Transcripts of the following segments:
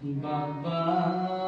Baba.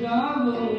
double.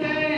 day.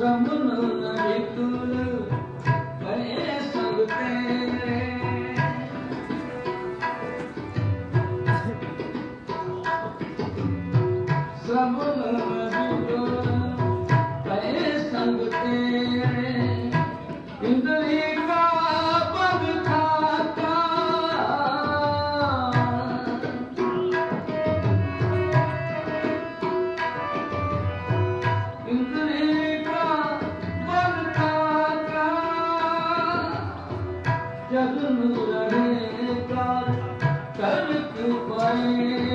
Cuando Bye.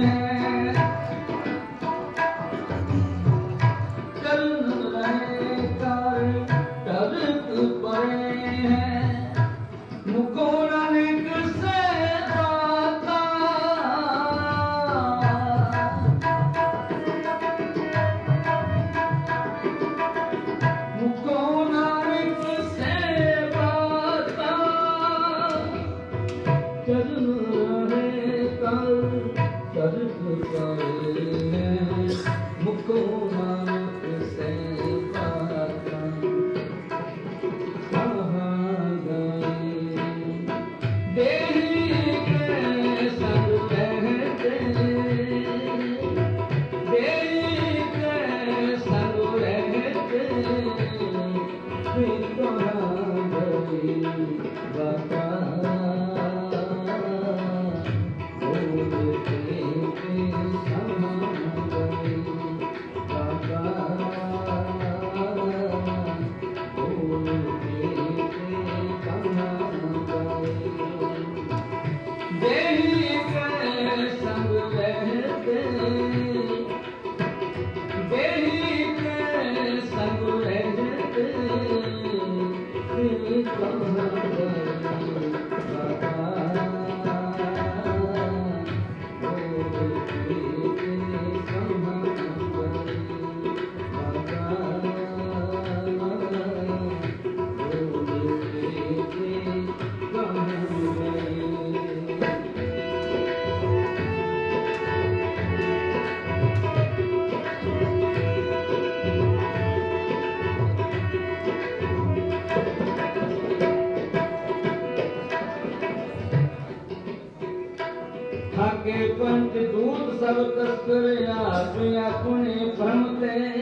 ਕੇ ਪੰਜ ਦੂਤ ਸਭ ਤਸਕਰੇ ਆਪੇ ਆਪਣੇ ਭ੍ਰਮ ਤੇ।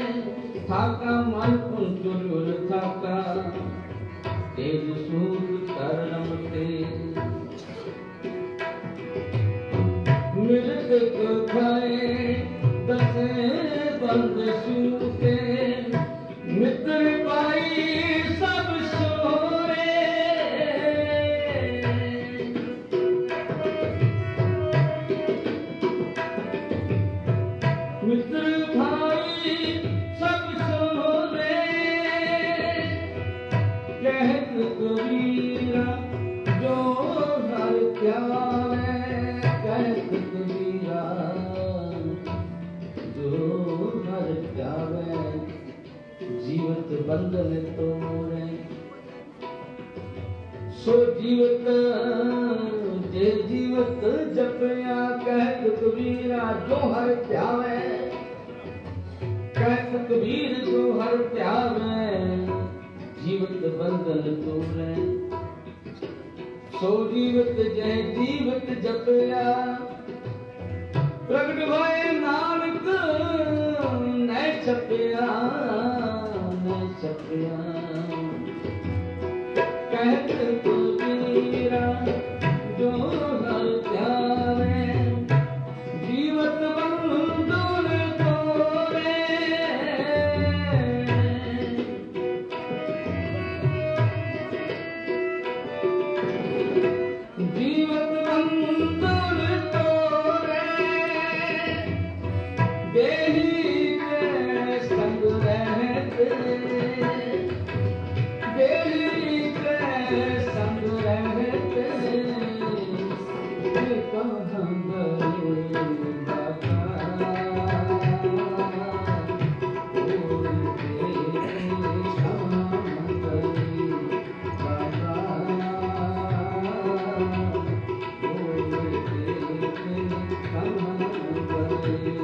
ਥਾਕਾ ਮਨ ਪੁੰਜੁਰ ਥਾਕਾ। ਤੇਜ ਸੂਤ ਕਰਮ ਤੇ। ਮਿਲਤ ਕੋ ਖਾਏ ਬੰਧਨ ਤੋੜੇ ਸੋ ਜੀਵਤ, ਜੇ ਜੀਵਤ ਜਪਿਆ, ਕਹਿ ਕਬੀਰਾ ਜੋ ਹਰ ਧਿਆਵੇ। ਕਹਿ ਕਬੀਰ ਜੋ ਹਰ ਧਿਆਵੇ, ਜੀਵਤ ਬੰਧਨ ਤੋੜੇ। ਸੋ ਜੀਵਤ, ਜੈ ਜੀਵਤ ਜਪਿਆ, ਪ੍ਰਗਟ ਹੋਏ ਨਾਨਕ, ਨੈ ਛਪਿਆ। Satyam Kahit Baby.